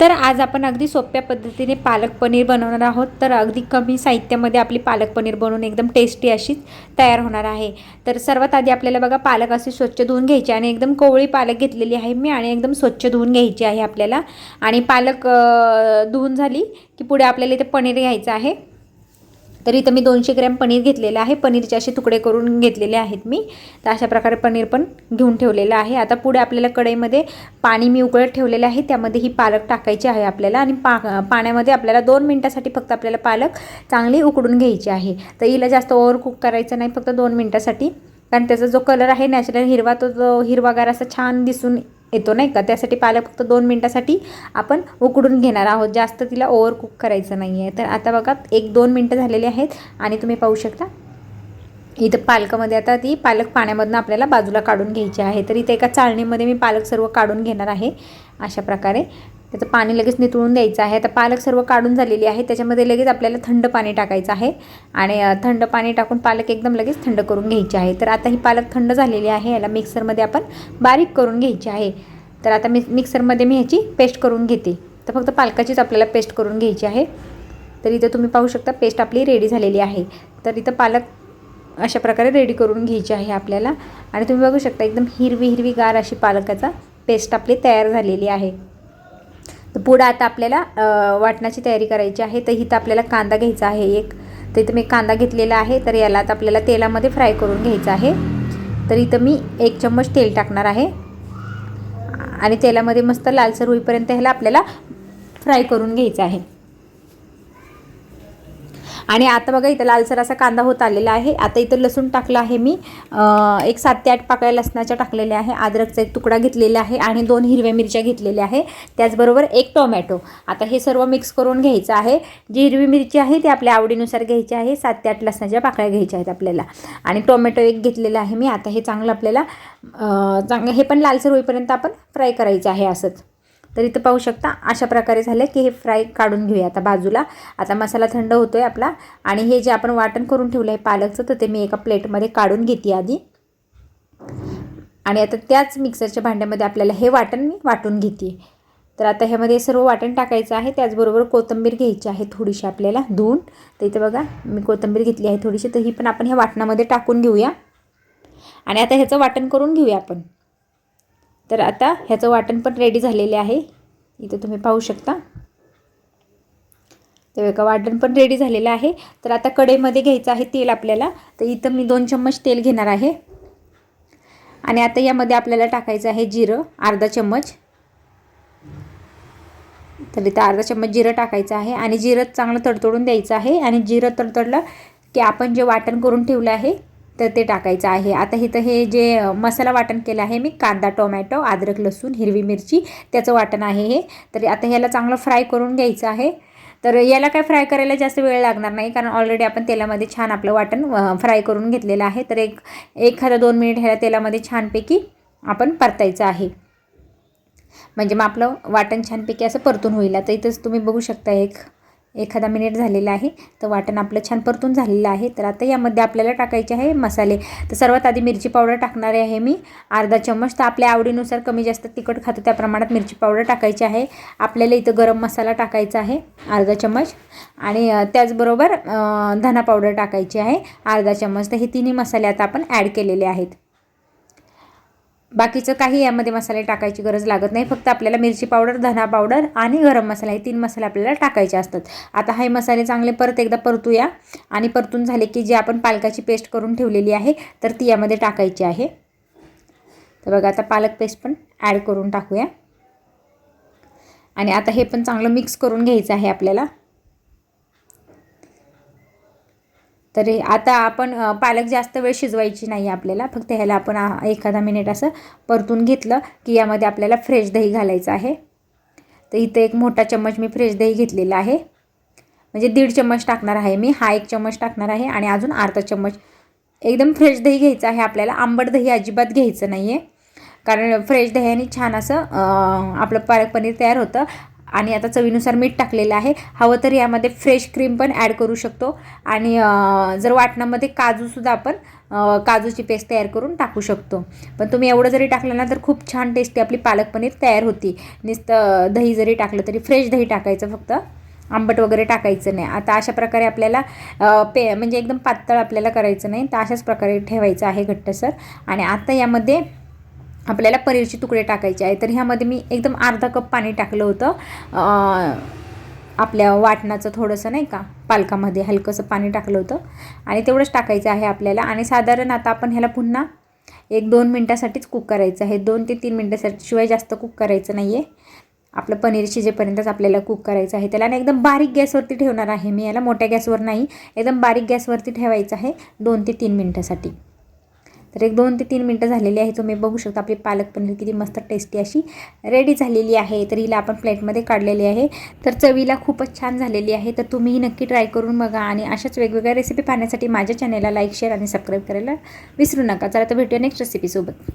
तर आज आपण अगदी सोप्या पद्धतीने पालक पनीर बनवणार आहोत. तर अगदी कमी साहित्यामध्ये आपली पालक पनीर बनवून एकदम टेस्टी अशीच तयार होणार आहे. तर सर्वात आधी आपल्याला बघा पालक असे स्वच्छ धुवून घ्यायचे आणि एकदम कोवळी पालक घेतलेली आहे मी आणि एकदम स्वच्छ धुवून घ्यायची आहे आपल्याला. आणि पालक धुवून झाली की पुढे आपल्याला इथे पनीर घ्यायचं आहे. तर इथं मी दोनशे ग्रॅम पनीर घेतलेलं आहे. पनीरचे असे तुकडे करून घेतलेले आहेत मी. तर अशा प्रकारे पनीर पण घेऊन ठेवलेलं आहे. आता पुढे आपल्याला कढईमध्ये पाणी मी उकळत ठेवलेलं आहे. त्यामध्ये ही पालक टाकायची आहे आपल्याला आणि पा पाण्यामध्ये आपल्याला दोन मिनटासाठी फक्त आपल्याला पालक चांगली उकडून घ्यायची आहे. तर हिला जास्त ओव्हर कुक करायचं नाही. फक्त दोन मिनटासाठी. कारण त्याचा जो कलर आहे नॅचरल हिरवा तो जो हिरवागार असा छान दिसून येतो नाही का? त्यासाठी पालक फक्त दोन मिनटासाठी आपण उकडून घेणार आहोत. जास्त तिला ओव्हर कुक करायचं नाही आहे तर आता बघा एक दोन मिनटं झालेली आहेत आणि तुम्ही पाहू शकता. इथं पालकामध्ये आता ती पालक पाण्यामधनं आपल्याला बाजूला काढून घ्यायची आहे. तर इथे एका चाळणीमध्ये मी पालक सर्व काढून घेणार आहे. अशा प्रकारे. त्याचं पाणी लगेच नितळून द्यायचं आहे. आता पालक सर्व काढून झालेली आहे. त्याच्यामध्ये लगेच आपल्याला थंड पाणी टाकायचं आहे. आणि थंड पाणी टाकून पालक एकदम लगेच थंड करून घ्यायची आहे. तर आता ही पालक थंड झालेली आहे. याला मिक्सरमध्ये आपण बारीक करून घ्यायची आहे. तर आता मी मिक्सरमध्ये मी ह्याची पेस्ट करून घेते. तर फक्त पालकाचीच आपल्याला पेस्ट करून घ्यायची आहे. तर इथं तुम्ही पाहू शकता पेस्ट आपली रेडी झालेली आहे. तर इथं पालक अशा प्रकारे रेडी करून घ्यायची आहे आपल्याला. आणि तुम्ही बघू शकता एकदम हिरवी हिरवी गार अशी पालकाचा पेस्ट आपली तयार झालेली आहे. तर पुढं आता आपल्याला वाटणाची तयारी करायची आहे. तर इथं आपल्याला कांदा घ्यायचा आहे एक. तर इथं मी कांदा घेतलेला आहे. तर याला आता आपल्याला तेलामध्ये फ्राय करून घ्यायचा आहे. तर इथं मी एक चम्मच तेल टाकणार आहे. आणि तेलामध्ये मस्त लालसर होईपर्यंत ह्याला आपल्याला फ्राय करून घ्यायचं आहे. आणि आता बघा इथं लालसर असा कांदा होत आलेला आहे. आता इथं लसूण टाकलं आहे मी. एक सात ते आठ पाकळ्या लसणाच्या टाकलेल्या आहे. अद्रकचा एक तुकडा घेतलेला आहे आणि दोन हिरव्या मिरच्या घेतलेल्या आहे. त्याचबरोबर एक टोमॅटो. आता हे सर्व मिक्स करून घ्यायचं आहे. जी हिरवी मिरची आहे ती आपल्या आवडीनुसार घ्यायची आहे. सात ते आठ लसणाच्या पाकळ्या घ्यायच्या आहेत आपल्याला. आणि टोमॅटो एक घेतलेला आहे मी. आता हे चांगलं आपल्याला चांगलं हे पण लालसर होईपर्यंत आपण फ्राय करायचं आहे असंच. तर इथं पाहू शकता अशा प्रकारे झालं की हे फ्राय काढून घेऊया आता बाजूला. आता मसाला थंड होतो आहे आपला. आणि हे जे आपण वाटण करून ठेवलं आहे पालकचं तर ते मी एका प्लेटमध्ये काढून घेते आधी. आणि आता त्याच मिक्सरच्या भांड्यामध्ये आपल्याला हे वाटण मी वाटून घेते. तर आता ह्यामध्ये सर्व वाटण टाकायचं आहे. त्याचबरोबर कोथिंबीर घ्यायची आहे थोडीशी आपल्याला धुवून. तर इथं बघा मी कोथिंबीर घेतली आहे थोडीशी. तर ही पण आपण ह्या वाटणामध्ये टाकून घेऊया. आणि आता ह्याचं वाटण करून घेऊया आपण. तर आता ह्याचं वाटण पण रेडी झालेले आहे. इथं तुम्ही पाहू शकता. तर एका वाटण पण रेडी झालेलं आहे. तर आता कढईमध्ये घ्यायचं आहे तेल आपल्याला. तर इथं मी दोन चम्मच तेल घेणार आहे. आणि आता यामध्ये आपल्याला टाकायचं आहे जिरं अर्धा चम्मच. तर इथं अर्धा चम्मच जिरं टाकायचं आहे. आणि जिरं चांगलं तडतडून द्यायचं आहे. आणि जिरं तडतडलं की आपण जे वाटण करून ठेवलं आहे तर ते टाकायचं आहे. आता इथं हे जे मसाला वाटण केलं आहे मी कांदा टोमॅटो अद्रक लसूण हिरवी मिरची त्याचं वाटण आहे हे. तर आता ह्याला चांगलं फ्राय करून घ्यायचं आहे. तर याला काय फ्राय करायला जास्त वेळ लागणार नाही कारण ऑलरेडी आपण तेलामध्ये छान आपलं वाटण फ्राय करून घेतलेलं आहे. तर एक एखादा दोन मिनिट ह्याला तेलामध्ये छानपैकी आपण परतायचं आहे. म्हणजे मग आपलं वाटण छानपैकी असं परतून होईल. आता इथंच तुम्ही बघू शकता एक. एखादा मिनिट झालेला आहे तर वाटण आपलं छान परतून झालेलं आहे. तर आता यामध्ये आपल्याला टाकायचे आहे मसाले. तर सर्वात आधी मिरची पावडर टाकणारे आहे मी. अर्धा चम्मच. तर आपल्या आवडीनुसार कमी जास्त तिखट खातो त्या प्रमाणात मिरची पावडर टाकायची आहे. आपल्याला इथं गरम मसाला टाकायचा आहे अर्धा चम्मच. आणि त्याचबरोबर धना पावडर टाकायची आहे अर्धा चम्मच. तर हे तिन्ही मसाले आता आपण ॲड केलेले आहेत. बाकीचं काही यामध्ये मसाले टाकायची गरज लागत नाही. फक्त आपल्याला मिरची पावडर धना पावडर आणि गरम मसाला हे तीन मसाले आपल्याला टाकायचे असतात. आता हे मसाले चांगले परत एकदा परतूया. आणि परतून झाले की जी आपण पालकाची पेस्ट करून ठेवलेली आहे तर ती यामध्ये टाकायची आहे. तर बघा आता पालक पेस्ट पण ॲड करून टाकूया. आणि आता हे पण चांगलं मिक्स करून घ्यायचं आहे आपल्याला. तर आता आपण पालक जास्त वेळ शिजवायची नाही आपल्याला. फक्त ह्याला आपण एखादा मिनिट असं परतून घेतलं की यामध्ये आपल्याला फ्रेश दही घालायचं आहे. तर इथं एक मोठा चम्मच मी फ्रेश दही घेतलेला आहे. म्हणजे दीड चम्मच टाकणार आहे मी. हा एक चम्मच टाकणार आहे आणि अजून अर्धा चम्मच. एकदम फ्रेश दही घ्यायचं आहे. आपल्याला आंबट दही अजिबात घ्यायचं नाही आहे कारण फ्रेश दह्याने छान असं आपलं पालक पनीर तयार होतं. आणि आता चवीनुसार मीठ टाकलेलं आहे. हवं तर यामध्ये फ्रेश क्रीम पण ॲड करू शकतो. आणि जर वाटणामध्ये काजूसुद्धा आपण काजूची पेस्ट तयार करून टाकू शकतो. पण तुम्ही एवढं जरी टाकलं ना तर खूप छान टेस्टी आपली पालक पनीर तयार होती. नुसतं दही जरी टाकलं तरी फ्रेश दही टाकायचं फक्त. आंबट वगैरे टाकायचं नाही. आता अशा प्रकारे आपल्याला पे म्हणजे एकदम पातळ आपल्याला करायचं नाही. तर अशाच प्रकारे ठेवायचं आहे घट्टसर. आणि आता यामध्ये आपल्याला पनीरचे तुकडे टाकायचे आहे तर ह्यामध्ये मी एकदम अर्धा कप पाणी टाकलं होतं. आपल्या वाटणाचं थोडंसं नाही का पालकामध्ये हलकंसं पाणी टाकलं होतं. आणि तेवढंच टाकायचं आहे आपल्याला. आणि साधारण आता आपण ह्याला पुन्हा एक दोन मिनटासाठीच कुक करायचं आहे. दोन ते तीन मिनटासाठी शिवाय जास्त कुक करायचं नाही आहे आपलं पनीर शिजेपर्यंतच आपल्याला कुक करायचं आहे. त्याला ना एकदम बारीक गॅसवरती ठेवणार आहे मी. याला मोठ्या गॅसवर नाही एकदम बारीक गॅसवरती ठेवायचं आहे दोन ते तीन मिनटासाठी. तर एक दोन ते तीन मिनटं झालेली आहे. तुम्ही बघू शकता आपली पालक पनीर किती मस्त टेस्टी अशी रेडी झालेली आहे. तर हिला आपण प्लेटमध्ये काढलेली आहे. तर चवीला खूपच छान झालेली आहे. तर तुम्हीही नक्की ट्राय करून बघा आणि अशाच वेगवेगळ्या रेसिपी पाहण्यासाठी माझ्या चॅनलला लाईक शेअर आणि सबस्क्राईब करायला विसरू नका. चला तर भेटूया नेक्स्ट रेसिपीसोबत